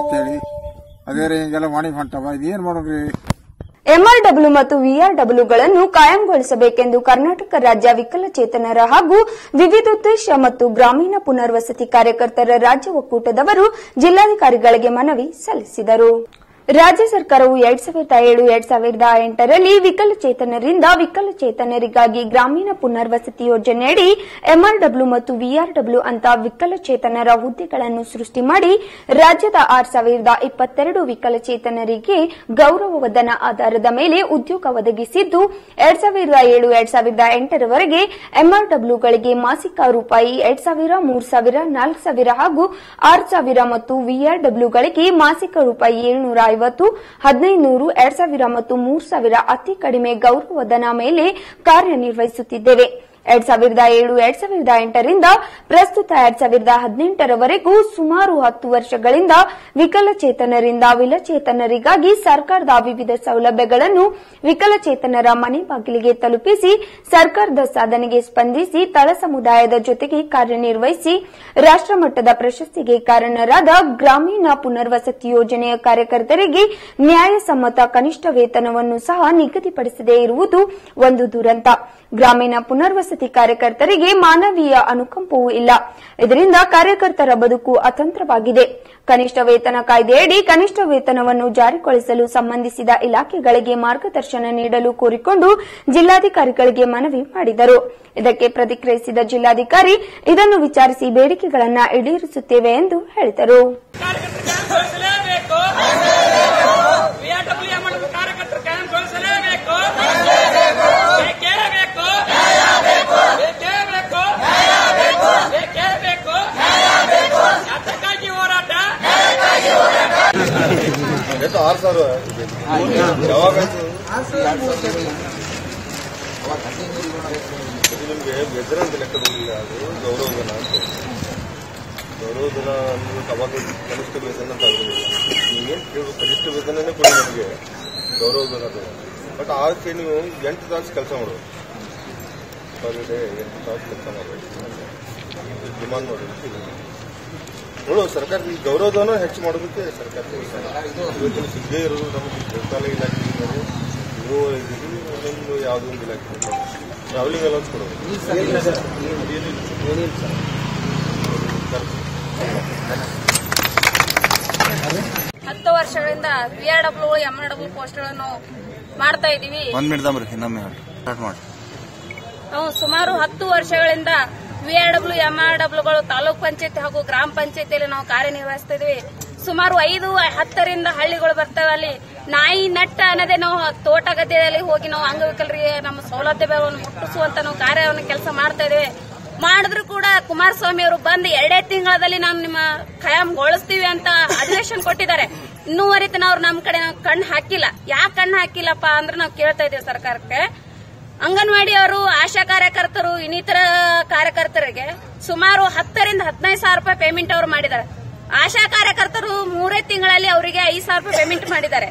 ಅಂತೇಳಿ ಅದೇ ರೀ ಹಿಂಗೆಲ್ಲ ಹೊಂಟವ. ಇದೇನ್ ಮಾಡೋದ್ರಿ? ಎಂಆರ್ಡಬ್ಲ್ಯೂ ಮತ್ತು ವಿಆರ್ಡಬ್ಲ್ಯೂಗಳನ್ನು ಕಾಯಂಗೊಳಿಸಬೇಕೆಂದು ಕರ್ನಾಟಕ ರಾಜ್ಯ ವಿಕಲಚೇತನರ ಹಾಗೂ ವಿವಿಧೋದ್ದೇಶ ಮತ್ತು ಗ್ರಾಮೀಣ ಪುನರ್ವಸತಿ ಕಾರ್ಯಕರ್ತರ ರಾಜ್ಯ ಒಕ್ಕೂಟದವರು ಜಿಲ್ಲಾಧಿಕಾರಿಗಳಿಗೆ ಮನವಿ ಸಲ್ಲಿಸಿದರು. ರಾಜ್ಯ ಸರ್ಕಾರವು ಎರಡ್ ಸಾವಿರದ ಏಳು, ಎರಡ್ ಸಾವಿರದ ಎಂಟರಲ್ಲಿ ವಿಕಲಚೇತನರಿಂದ ವಿಕಲಚೇತನರಿಗಾಗಿ ಗ್ರಾಮೀಣ ಪುನರ್ವಸತಿ ಯೋಜನೆಯಡಿ ಎಂಆರ್ಡಬ್ಲ್ಯೂ ಮತ್ತು ವಿಆರ್ಡಬ್ಲ್ಯೂ ಅಂತ ವಿಕಲಚೇತನರ ಹುದ್ದೆಗಳನ್ನು ಸೃಷ್ಟಿ ಮಾಡಿ ರಾಜ್ಯದ ಆರ್ ಸಾವಿರದ ಇಪ್ಪತ್ತೆರಡು ವಿಕಲಚೇತನರಿಗೆ ಗೌರವಧನ ಆಧಾರದ ಮೇಲೆ ಉದ್ಯೋಗ ಒದಗಿಸಿದ್ದು, ಎರಡ್ ಸಾವಿರದ ಏಳು, ಎರಡ್ ಸಾವಿರದ ಎಂಟರವರೆಗೆ ಎಂಆರ್ಡಬ್ಲ್ಯೂಗಳಿಗೆ ಮಾಸಿಕ ರೂಪಾಯಿ ಎರಡ್ ಸಾವಿರ, ಮೂರು ಸಾವಿರ, ನಾಲ್ಕು ಸಾವಿರ ಹಾಗೂ ಆರ್ ಸಾವಿರ ಮತ್ತು ವಿಆರ್ಡಬ್ಲ್ಯೂಗಳಿಗೆ ಮಾಸಿಕ ರೂಪಾಯಿ ಏಳ್ನೂರ ಐವತ್ತು ಹದಿನೈದು ನೂರು ಎರಡ್ ಸಾವಿರ ಮತ್ತು ಮೂರು ಸಾವಿರ ಅತಿ ಕಡಿಮೆ ಗೌರವಧನ ಮೇಲೆ ಕಾರ್ಯನಿರ್ವಹಿಸುತ್ತಿದ್ದೇವೆ. ಎರಡ್ ಸಾವಿರದ ಏಳು, ಎರಡ್ ಸಾವಿರದ ಎಂಟರಿಂದ ಪ್ರಸ್ತುತ ಎರಡ್ ಸಾವಿರದ ಹದಿನೆಂಟರವರೆಗೂ ಸುಮಾರು ಹತ್ತು ವರ್ಷಗಳಿಂದ ವಿಕಲಚೇತನರಿಂದ ವಿಲಚೇತನರಿಗಾಗಿ ಸರ್ಕಾರದ ವಿವಿಧ ಸೌಲಭ್ಯಗಳನ್ನು ವಿಕಲಚೇತನರ ಮನೆ ಬಾಗಿಲಿಗೆ ತಲುಪಿಸಿ, ಸರ್ಕಾರದ ಸಾಧನೆಗೆ ಸ್ಪಂದಿಸಿ, ತಳ ಸಮುದಾಯದ ಜೊತೆಗೆ ಕಾರ್ಯನಿರ್ವಹಿಸಿ ರಾಷ್ಟಮಟ್ಟದ ಪ್ರಶಸ್ತಿಗೆ ಕಾರಣರಾದ ಗ್ರಾಮೀಣ ಪುನರ್ವಸತಿ ಯೋಜನೆಯ ಕಾರ್ಯಕರ್ತರಿಗೆ ನ್ಯಾಯಸಮ್ಮತ ಕನಿಷ್ಠ ವೇತನವನ್ನು ಸಹ ನಿಗದಿಪಡಿಸದೇ ಇರುವುದು ಒಂದು ದುರಂತ. ಗ್ರಾಮೀಣ ಪುನರ್ವಸತಿ ಕಾರ್ಯಕರ್ತರಿಗೆ ಮಾನವೀಯ ಅನುಕಂಪವೂ ಇಲ್ಲ. ಇದರಿಂದ ಕಾರ್ಯಕರ್ತರ ಬದುಕು ಅತಂತ್ರವಾಗಿದೆ. ಕನಿಷ್ಠ ವೇತನ ಕಾಯ್ದೆಯಡಿ ಕನಿಷ್ಠ ವೇತನವನ್ನು ಜಾರಿಗೊಳಿಸಲು ಸಂಬಂಧಿಸಿದ ಇಲಾಖೆಗಳಿಗೆ ಮಾರ್ಗದರ್ಶನ ನೀಡಲು ಕೋರಿಕೊಂಡು ಜಿಲ್ಲಾಧಿಕಾರಿಗಳಿಗೆ ಮನವಿ ಮಾಡಿದರು. ಇದಕ್ಕೆ ಪ್ರತಿಕ್ರಿಯಿಸಿದ ಜಿಲ್ಲಾಧಿಕಾರಿ ಇದನ್ನು ವಿಚಾರಿಸಿ ಬೇಡಿಕೆಗಳನ್ನು ಈಡೇರಿಸುತ್ತೇವೆ ಎಂದು ಹೇಳಿದರು ಕಾರ್ಯಕರ್ತರು ಕಾಯಂಗೊಳಿಸಲೇಬೇಕು ಬೇಕೇ ಬೇಕು ಬೇಕೇ ಬೇಕು ಬೇಕೇ ಬೇಕು ಅದಕ್ಕಾಗಿ ಹೋರಾಟ ಸಾವಿರ ಯಾವಾಗ ನಿಮಗೆ ವೆಜರಂತ ಲೆಕ್ಕ ಬರಲಿಲ್ಲ ಅದು ಗೌರವಧನ ಅಂತ. ಗೌರವಧನ ಅಂದ್ರೆ ಅವಾಗ ಕನಿಷ್ಠ ವೇತನ ಅಂತ ಆಗೋದಿಲ್ಲ ನೀವೇನು ಕೇಳು ಕನಿಷ್ಠ ವೇತನನೇ ಕೊಡಿ ನಮಗೆ. ಗೌರವಧನ ಬಟ್ ಆಕೆ ನೀವು ಎಂಟು ತಾಸು ಕೆಲಸ ಮಾಡೋದು ಪರ್ ಡೇ ಎಂಟು ತಾಸು ಕೆಲಸ ಮಾಡಬೇಕು ಡಿಮಾಂಡ್ ಮಾಡಿ ನೋಡು ಸರ್ಕಾರ ಈ ಗೌರವಧನ ಹೆಚ್ಚು ಮಾಡೋದಕ್ಕೆ ಸರ್ಕಾರ ಇವತ್ತಿನ ಸಿಗದೇ ಇರೋದು ನಮಗೆ ಗ್ರಂಥಾಲಯ ಇಲಾಖೆ ಒಂದೊಂದು ಯಾವುದೋ ಒಂದು ಇಲಾಖೆ ಟ್ರಾವೆಲಿಂಗ್ ಅಲೌನ್ಸ್ ಕೊಡೋದು. ಹತ್ತು ವರ್ಷಗಳಿಂದ B R W M R W ಪೋಸ್ಟ್ಗಳನ್ನು ಮಾಡ್ತಾ ಇದ್ದೀವಿ. ಒಂದ್ ಮಿನಿಟ್ ದಮ್ರಿ ಇನ್ನೊಮ್ಮೆ ಸ್ಟಾರ್ಟ್ ಮಾಡಿ. ನಾವು ಸುಮಾರು ಹತ್ತು ವರ್ಷಗಳಿಂದ V R W M R ಡಬ್ಲ್ಯೂಗಳು, taluk panchayat ಹಾಗೂ ಗ್ರಾಮ ಪಂಚಾಯತಿಯಲ್ಲಿ ನಾವು ಕಾರ್ಯನಿರ್ವಹಿಸ್ತಾ ಇದೀವಿ ಸುಮಾರು ಐದು, ಹತ್ತರಿಂದ ಹಳ್ಳಿಗಳು ಬರ್ತವೆ ಅಲ್ಲಿ. ನಾಯಿ ನಟ್ಟ ಅನ್ನೋದೇ ನಾವು ತೋಟ ಗದ್ದೆಯಲ್ಲಿ ಹೋಗಿ ನಾವು ಅಂಗವಿಕಲರಿಗೆ ನಮ್ಮ ಸೌಲಭ್ಯವನ್ನು ಮುಟ್ಟಿಸುವಂತ ನಾವು ಕಾರ್ಯವನ್ನು ಕೆಲಸ ಮಾಡ್ತಾ ಇದ್ದೇವೆ ಮಾಡಿದ್ರು ಕೂಡ ಕುಮಾರಸ್ವಾಮಿ ಅವರು ಬಂದು ಎರಡೇ ತಿಂಗಳಲ್ಲಿ ನಾವು ನಿಮ್ಮ ಖಾಯಂಗೊಳಿಸ್ತೀವಿ ಅಂತ ಅಧಿವೇಶನ ಕೊಟ್ಟಿದ್ದಾರೆ. ಇನ್ನೂವರೆಗೆ ಅವ್ರು ನಮ್ಮ ಕಡೆ ನಾವು ಕಣ್ಣು ಹಾಕಿಲ್ಲ. ಯಾಕೆ ಕಣ್ಣು ಹಾಕಿಲ್ಲಪ್ಪ ಅಂದ್ರೆ ನಾವು ಕೇಳ್ತಾ ಇದ್ದೇವೆ ಸರ್ಕಾರಕ್ಕೆ. ಅಂಗನವಾಡಿ ಅವರು ಆಶಾ ಕಾರ್ಯಕರ್ತರು, ಇನ್ನಿತರ ಕಾರ್ಯಕರ್ತರಿಗೆ ಸುಮಾರು ಹತ್ತರಿಂದ ಹದಿನೈದು ಸಾವಿರ ರೂಪಾಯಿ ಪೇಮೆಂಟ್ ಅವರು ಮಾಡಿದ್ದಾರೆ. ಆಶಾ ಕಾರ್ಯಕರ್ತರು ಮೂರೇ ತಿಂಗಳಲ್ಲಿ ಅವರಿಗೆ ಐದು ಸಾವಿರ ರೂಪಾಯಿ ಪೇಮೆಂಟ್ ಮಾಡಿದ್ದಾರೆ.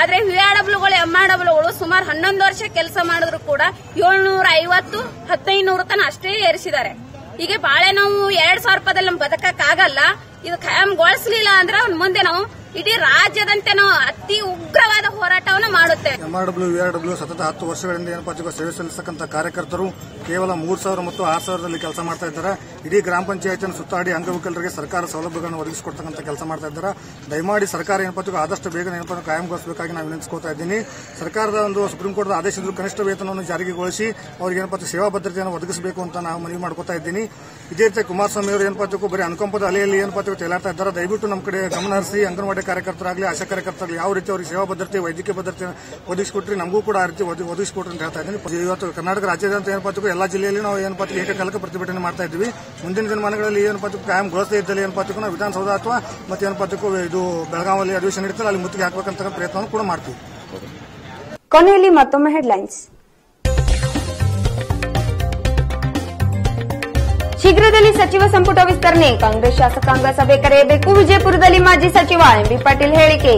ಆದ್ರೆ ವಿಆರ್ಡಬ್ಲ್ಯೂಗಳು ಎಂಆರ್ಡಬ್ಲ್ಯೂಗಳು ಸುಮಾರು ಹನ್ನೊಂದು ವರ್ಷ ಕೆಲಸ ಮಾಡಿದ್ರು ಕೂಡ ಏಳ್ನೂರ ಐವತ್ತು ಹದಿನೈದು ತನ ಅಷ್ಟೇ ಏರಿಸಿದ್ದಾರೆ. ಹೀಗೆ ಬಾಳೆ ನಾವು ಎರಡ್ ಸಾವಿರ ರೂಪಾಯಿದಲ್ಲಿ ನಮ್ಗೆ ಬದುಕಕ್ಕಾಗಲ್ಲ. ಇದು ಖಾಯಂಗೊಳಿಸ್ಲಿಲ್ಲ ಅಂದ್ರೆ ಮುಂದೆ ನಾವು ಇಡೀ ರಾಜ್ಯದಂತೆ ಅತಿ ಉಗ್ರವಾದ ಹೋರಾಟವನ್ನು ಮಾಡುತ್ತೇವೆ ಎಂಆರ್ಡಬ್ಲ್ಯೂ, ವಿಆರ್ಡಬ್ಲ್ಯೂ ಸತತ ಹತ್ತು ವರ್ಷಗಳಿಂದ ಏನಪ್ಪ ಸೇವೆ ಸಲ್ಲಿಸತಕ್ಕಂಥ ಕಾರ್ಯಕರ್ತರು ಕೇವಲ ಮೂರ್ ಸಾವಿರ ಮತ್ತು ಆರು ಸಾವಿರದಲ್ಲಿ ಕೆಲಸ ಮಾಡ್ತಾ ಇದ್ದಾರೆ. ಇಡೀ ಗ್ರಾಮ ಪಂಚಾಯತ್ನ ಸುತ್ತಾಡಿ ಅಂಗವಿಕಲರಿಗೆ ಸರ್ಕಾರ ಸೌಲಭ್ಯಗಳನ್ನು ಒದಗಿಸಿಕೊಡ್ತಕ್ಕಂಥ ಕೆಲಸ ಮಾಡ್ತಾ ಇದ್ದಾರೆ. ದಯಮಾಡಿ ಸರ್ಕಾರ ಏನಪ್ಪ ಆದಷ್ಟು ಬೇಗ ಏನಪ್ಪ ಕಾಯಂಗೊಳಿಸಬೇಕಾಗಿ ನಾವು ವಿನಂತಿಸ್ಕೊತಾ ಇದ್ದೀನಿ. ಸರ್ಕಾರದ ಒಂದು ಸುಪ್ರೀಂ ಕೋರ್ಟ್ ಆದೇಶದ ಕನಿಷ್ಠ ವೇತನವನ್ನು ಜಾರಿಗೆಗೊಳಿಸಿ ಅವರಿಗೆ ಏನಪ್ಪ ಸೇವಾ ಭದ್ರತೆಯನ್ನು ಒದಗಿಸಬೇಕು ಅಂತ ನಾವು ಮನವಿ ಮಾಡ್ಕೊತಾ ಇದ್ದೀನಿ. ಇದೇ ರೀತಿ ಕುಮಾರಸ್ವಾಮಿ ಅವರು ಏನಪ್ಪ ಬರೀ ಅನುಕಂಪದ ಅಲೆಯಲ್ಲಿ ಏನಪ್ಪ ತೇಲಾಡ್ತಾ ಇದ್ದಾರೆ. ದಯವಿಟ್ಟು ನಮ್ಮ ಕಡೆ ಗಮನ ಹರಿಸಿ, ಅಂಗನವಾಡಿ ಕಾರ್ಯಕರ್ತರಾಗಲಿ, ಆಶಾ ಕಾರ್ಯಕರ್ತರಾಗಲಿ, ಯಾವ ರೀತಿ ಅವರಿಗೆ ಸೇವಾ ಭದ್ರತೆ, ವೈದ್ಯಕೀಯ ಭದ್ರತೆ ಒದಗಿಸಿಕೊಟ್ರಿ ನಮಗೂ ಕೂಡ ಆ ರೀತಿ ಒದಗಿ- ಒದಗಿಸಿಕೊಟ್ರಿ ಅಂತ ಹೇಳ್ತಾ ಇದ್ದೀನಿ. ಇವತ್ತು ಕರ್ನಾಟಕ ರಾಜ್ಯದಂತ ಏನಪ್ಪ ಎಲ್ಲ ಜಿಲ್ಲೆಯಲ್ಲಿ ನಾವು ಏನಪ್ಪಾ ಏಕಕಾಲಕ್ಕೆ ಪ್ರತಿಭಟನೆ ಮಾಡ್ತಾ ಇದ್ವಿ ಮುಂದಿನ ದಿನಮಾನಗಳಲ್ಲಿ ಏನಪ್ಪಾ ಜೊತೆ ಕಾಯಂ ಗೊಳಿಸದೇ ಇದ್ದಲ್ಲಿ ಏನಪ್ಪಾ ನಾವು ವಿಧಾನಸೌಧ ಅಥವಾ ಮತ್ತೆ ಏನಪ್ಪ ಇದು ಬೆಳಗಾವಿಯಲ್ಲಿ ಅಧಿವೇಶನ ಇಡ್ತಾರೆ ಅಲ್ಲಿ ಮುತ್ತಿಗೆ ಹಾಕಬೇಕಂತ ಪ್ರಯತ್ನವನ್ನು ಕೂಡ ಮಾಡ್ತೀವಿ. ಕೊನೆಯಲ್ಲಿ ಮತ್ತೊಮ್ಮೆ ಹೆಡ್ಲೈನ್ಸ್ ಶೀಘ್ರದಲ್ಲಿ ಸಚಿವ ಸಂಪುಟ ವಿಸ್ತರಣೆ. ಕಾಂಗ್ರೆಸ್ ಶಾಸಕಾಂಗ ಸಭೆ ಕರೆಯಬೇಕು. ವಿಜಯಪುರದಲ್ಲಿ ಮಾಜಿ ಸಚಿವ ಎಂಬಿ ಪಾಟೀಲ್ ಹೇಳಿಕೆ.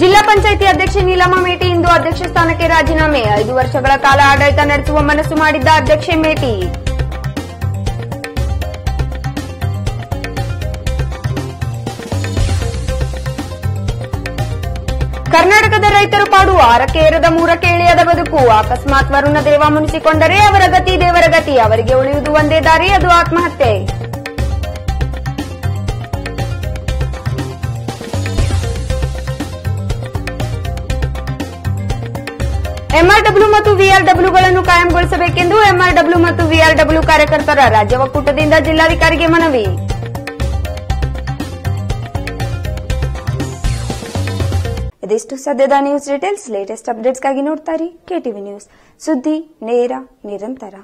ಜಿಲ್ಲಾ ಪಂಚಾಯಿತಿ ಅಧ್ಯಕ್ಷೆ ನೀಲಮ್ಮ ಮೇಟಿ ಇಂದು ಅಧ್ಯಕ್ಷ ಸ್ಥಾನಕ್ಕೆ ರಾಜೀನಾಮೆ. ಐದು ವರ್ಷಗಳ ಕಾಲ ಆಡಳಿತ ನಡೆಸುವ ಮನಸ್ಸು ಮಾಡಿದ್ದ ಅಧ್ಯಕ್ಷೆ ಮೇಟಿ. ಕರ್ನಾಟಕದ ರೈತರು ಪಾಡು ಆರಕ್ಕೆ ಏರದ ಮೂರಕ್ಕೆ ಇಳಿಯದ ಬದುಕು. ಅಕಸ್ಮಾತ್ ವರುಣ ದೇವ ಮುನಿಸಿಕೊಂಡರೆ ಅವರ ಗತಿ ದೇವರ ಗತಿ. ಅವರಿಗೆ ಉಳಿಯುವುದು ಒಂದೇ ದಾರಿ, ಅದು ಆತ್ಮಹತ್ಯೆ. ಎಂಆರ್ಡಬ್ಲ್ಯೂ ಮತ್ತು ವಿಆರ್ಡಬ್ಲ್ಯೂಗಳನ್ನು ಕಾಯಂಗೊಳಿಸಬೇಕೆಂದು ಎಂಆರ್ಡಬ್ಲ್ಯೂ ಮತ್ತು ವಿಆರ್ಡಬ್ಲ್ಯೂ ಕಾರ್ಯಕರ್ತರ ರಾಜ್ಯ ಒಕ್ಕೂಟದಿಂದ ಜಿಲ್ಲಾಧಿಕಾರಿಗೆ ಮನವಿ. ಇದಿಷ್ಟು ಸದ್ಯದ ನ್ಯೂಸ್ ಡೀಟೇಲ್ಸ್ ಲೇಟೆಸ್ಟ್ ಅಪ್ಡೇಟ್ಸ್ಗಾಗಿ ನೋಡ್ತಾರೆ ಕೆಟಿವಿ ನ್ಯೂಸ್ ಸುದ್ದಿ ನೇರ ನಿರಂತರ.